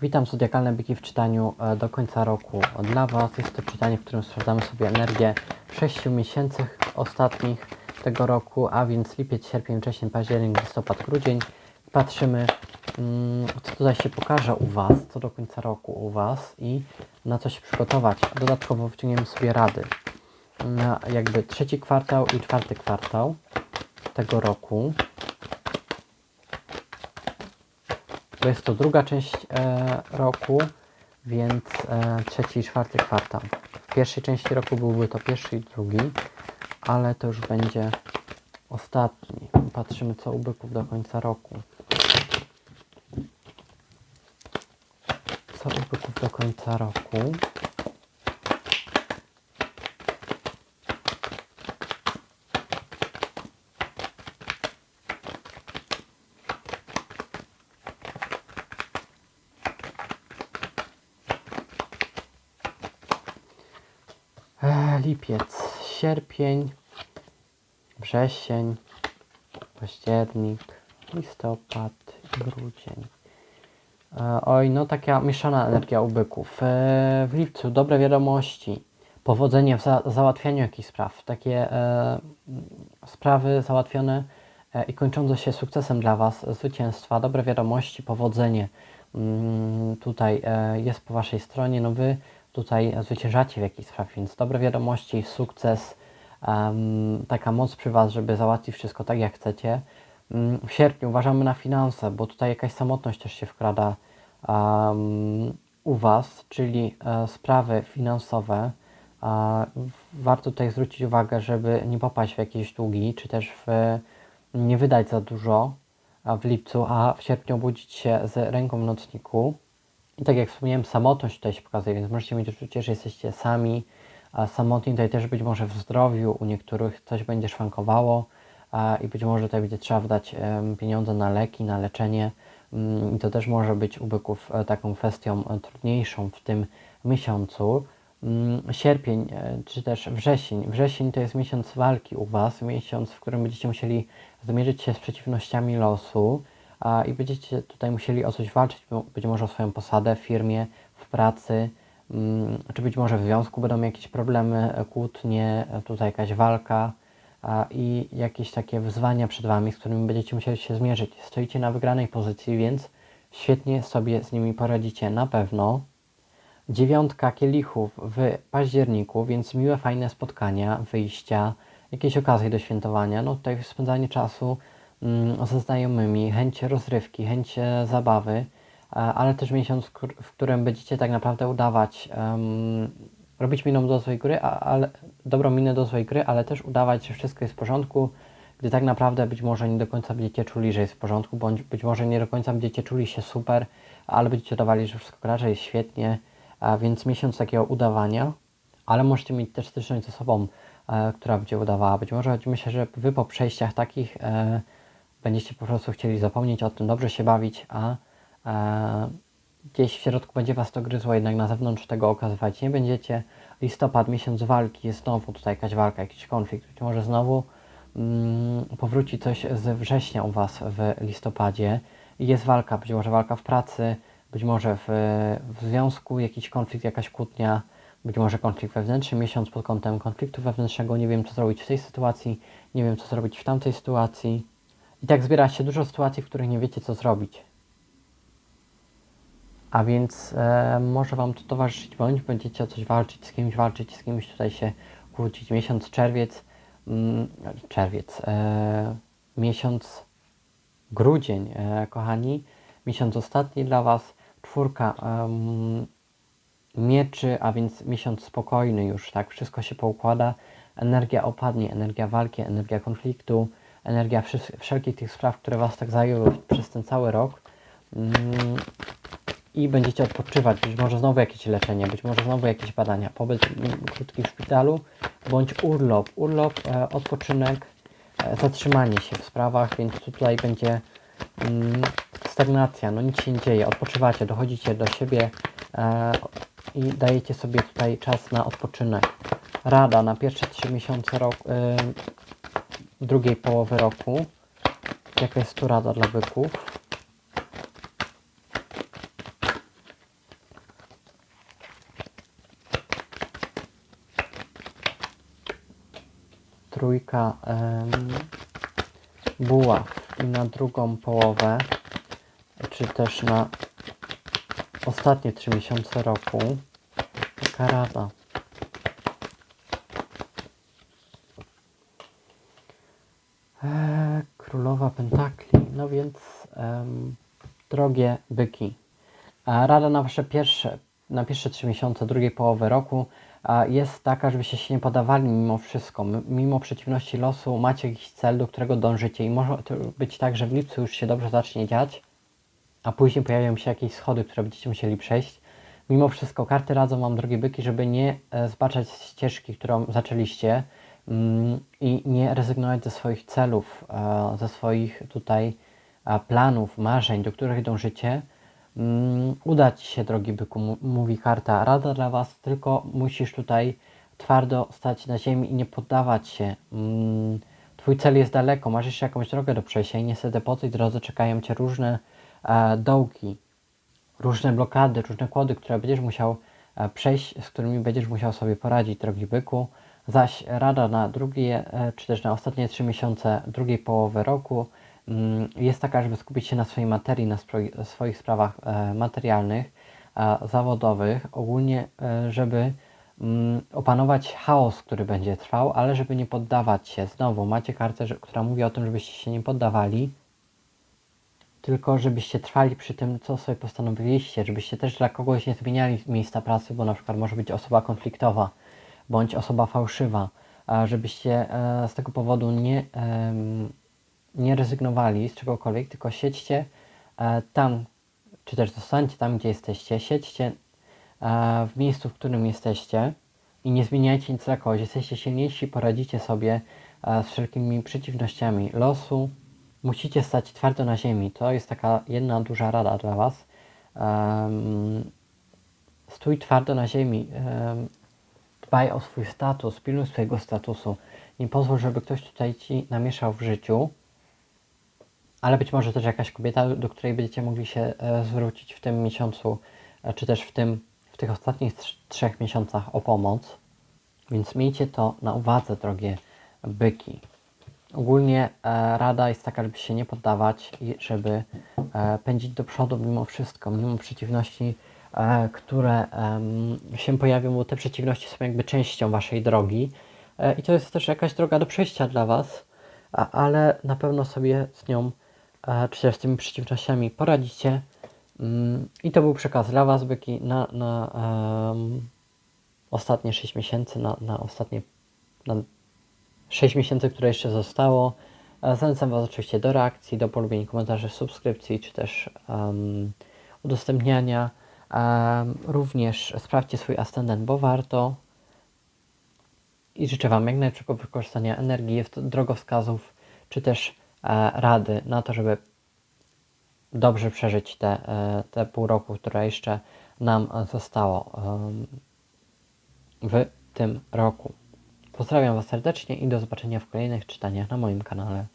Witam Zodiakalne Byki w czytaniu e, do końca roku dla Was. Jest to czytanie, w którym sprawdzamy sobie energię w 6 miesięcy ostatnich tego roku, a więc lipiec, sierpień, wrzesień, październik, listopad, grudzień. Patrzymy, mm, co tutaj się pokaże u Was, co do końca roku u Was i na co się przygotować. Dodatkowo wyciągniemy sobie rady na jakby trzeci kwartał i czwarty kwartał tego roku. Bo jest to druga część e, roku, więc e, trzeci i czwarty kwartał. W pierwszej części roku byłby to pierwszy i drugi, ale to już będzie ostatni. Patrzymy co u byków do końca roku. Co u byków do końca roku. Lipiec, sierpień, wrzesień, październik, listopad, grudzień. E, oj, no taka mieszana energia u byków. E, w lipcu dobre wiadomości, powodzenie w za załatwianiu jakichś spraw, takie e, sprawy załatwione e, i kończące się sukcesem dla Was, zwycięstwa, dobre wiadomości, powodzenie mm, tutaj e, jest po Waszej stronie. No Wy tutaj zwyciężacie w jakiejś sprawie, więc dobre wiadomości, sukces, em, taka moc przy Was, żeby załatwić wszystko tak jak chcecie. Mm, W sierpniu uważamy na finanse, bo tutaj jakaś samotność też się wkrada em, u Was, czyli e, sprawy finansowe. W- warto tutaj zwrócić uwagę, żeby nie popaść w jakieś długi, czy też w, nie wydać za dużo a w lipcu, a w sierpniu obudzić się z ręką w nocniku. I tak jak wspomniałem, samotność tutaj się pokazuje, więc możecie mieć uczucie, że jesteście sami, a samotni tutaj też być może w zdrowiu, u niektórych coś będzie szwankowało a, i być może tutaj będzie trzeba wydać em, pieniądze na leki, na leczenie Mm, i to też może być u byków e, taką kwestią e, trudniejszą w tym miesiącu. Mm, Sierpień e, czy też wrzesień. Wrzesień to jest miesiąc walki u Was, miesiąc, w którym będziecie musieli zmierzyć się z przeciwnościami losu i będziecie tutaj musieli o coś walczyć, być może o swoją posadę w firmie, w pracy, mm, czy być może w związku będą jakieś problemy, e, kłótnie, e, tutaj jakaś walka i jakieś takie wyzwania przed Wami, z którymi będziecie musieli się zmierzyć. Stoicie na wygranej pozycji, więc świetnie sobie z nimi poradzicie na pewno. Dziewiątka kielichów w październiku, więc miłe, fajne spotkania, wyjścia, jakieś okazje do świętowania. No tutaj spędzanie czasu ze znajomymi, chęć rozrywki, chęć e, zabawy, e, ale też miesiąc, w którym będziecie tak naprawdę udawać, em, robić miną do złej gry, a, ale, dobrą minę do złej gry, ale też udawać, że wszystko jest w porządku, gdy tak naprawdę być może nie do końca będziecie czuli, że jest w porządku, bądź być może nie do końca będziecie czuli się super, ale będziecie udawali, że wszystko że jest świetnie, a więc miesiąc takiego udawania, ale możecie mieć też styczność z osobą, e, która będzie udawała. Być może myślę, że Wy po przejściach takich e, będziecie po prostu chcieli zapomnieć o tym, dobrze się bawić, a e, gdzieś w środku będzie Was to gryzło, jednak na zewnątrz tego okazywać nie będziecie. Listopad, miesiąc walki, jest znowu tutaj jakaś walka, jakiś konflikt, być może znowu mm, powróci coś z września u Was w listopadzie jest walka, być może walka w pracy, być może w, w związku jakiś konflikt, jakaś kłótnia, być może konflikt wewnętrzny, miesiąc pod kątem konfliktu wewnętrznego, nie wiem co zrobić w tej sytuacji, nie wiem co zrobić w tamtej sytuacji. I tak zbiera się dużo sytuacji, w których nie wiecie co zrobić. A więc e, może Wam to towarzyszyć, bądź będziecie o coś walczyć, z kimś walczyć, z kimś tutaj się kłócić. Miesiąc czerwiec, mm, czerwiec, e, miesiąc grudzień, e, kochani, miesiąc ostatni dla Was, czwórka em, mieczy, a więc miesiąc spokojny już, tak, wszystko się poukłada, energia opadnie, energia walki, energia konfliktu, energia wszelkich tych spraw, które Was tak zajęły przez ten cały rok. Mm, i będziecie odpoczywać, być może znowu jakieś leczenie, być może znowu jakieś badania, pobyt krótki w szpitalu, bądź urlop, urlop, e, odpoczynek, e, zatrzymanie się w sprawach, więc tutaj będzie mm, stagnacja, no nic się nie dzieje, odpoczywacie, dochodzicie do siebie e, i dajecie sobie tutaj czas na odpoczynek. Rada na pierwsze trzy miesiące roku, drugiej połowy roku. Jaka jest tu rada dla byków? Trójka um, i na drugą połowę, czy też na ostatnie trzy miesiące roku. Taka rada. Królowa Pentakli. No więc, em, drogie byki, rada na wasze pierwsze, na pierwsze trzy miesiące drugiej połowy roku jest taka, żebyście się nie podawali mimo wszystko. Mimo przeciwności losu macie jakiś cel, do którego dążycie i może być tak, że w lipcu już się dobrze zacznie dziać, a później pojawią się jakieś schody, które będziecie musieli przejść. Mimo wszystko karty radzą Wam, drogie byki, żeby nie e, zbaczać ścieżki, którą zaczęliście i nie rezygnować ze swoich celów, e, ze swoich tutaj e, planów, marzeń, do których dążycie. Mm, Uda Ci się, drogi byku, mówi karta. Rada dla Was, tylko musisz tutaj twardo stać na ziemi i nie poddawać się. Mm, Twój cel jest daleko, masz jeszcze jakąś drogę do przejścia i niestety po tej drodze czekają Cię różne e, dołki, różne blokady, różne kłody, które będziesz musiał przejść, z którymi będziesz musiał sobie poradzić, drogi byku. Zaś rada na drugie, e, czy też na ostatnie trzy miesiące drugiej połowy roku mm, jest taka, żeby skupić się na swojej materii, na swoich sprawach e, materialnych, zawodowych, ogólnie, e, żeby mm, opanować chaos, który będzie trwał, ale żeby nie poddawać się. Znowu macie kartę, która mówi o tym, żebyście się nie poddawali, tylko żebyście trwali przy tym, co sobie postanowiliście, żebyście też dla kogoś nie zmieniali miejsca pracy, bo na przykład może być osoba konfliktowa bądź osoba fałszywa, żebyście e, z tego powodu nie, nie rezygnowali z czegokolwiek, tylko siedźcie e, tam, czy też zostańcie tam, gdzie jesteście, siedźcie e, w miejscu, w którym jesteście i nie zmieniajcie nic dla kogoś. Jesteście silniejsi, poradzicie sobie z wszelkimi przeciwnościami losu. Musicie stać twardo na ziemi. To jest taka jedna duża rada dla Was. Stój twardo na ziemi. em, dbaj o swój status, pilnuj swojego statusu. Nie pozwól, żeby ktoś tutaj Ci namieszał w życiu. Ale być może też jakaś kobieta, do której będziecie mogli się e, zwrócić w tym miesiącu, e, czy też w, tym, w tych ostatnich trz- trzech miesiącach o pomoc. Więc miejcie to na uwadze, drogie byki. Ogólnie e, rada jest taka, żeby się nie poddawać i żeby e, pędzić do przodu mimo wszystko, mimo przeciwności, które em, się pojawią, bo te przeciwności są jakby częścią waszej drogi. E, I to jest też jakaś droga do przejścia dla was, ale na pewno sobie z nią, e, czy też z tymi przeciwnościami poradzicie. Mm, I to był przekaz dla was, byki, na, na em, ostatnie 6 miesięcy, na, na ostatnie na 6 miesięcy, które jeszcze zostało. E, Zachęcam Was oczywiście do reakcji, do polubień komentarzy, subskrypcji, czy też em, udostępniania. Również sprawdźcie swój ascendent, bo warto. I życzę Wam jak najlepszego wykorzystania energii, drogowskazów, czy też e, rady na to, żeby dobrze przeżyć te, e, te pół roku, które jeszcze nam zostało w tym roku. Pozdrawiam Was serdecznie i do zobaczenia w kolejnych czytaniach na moim kanale.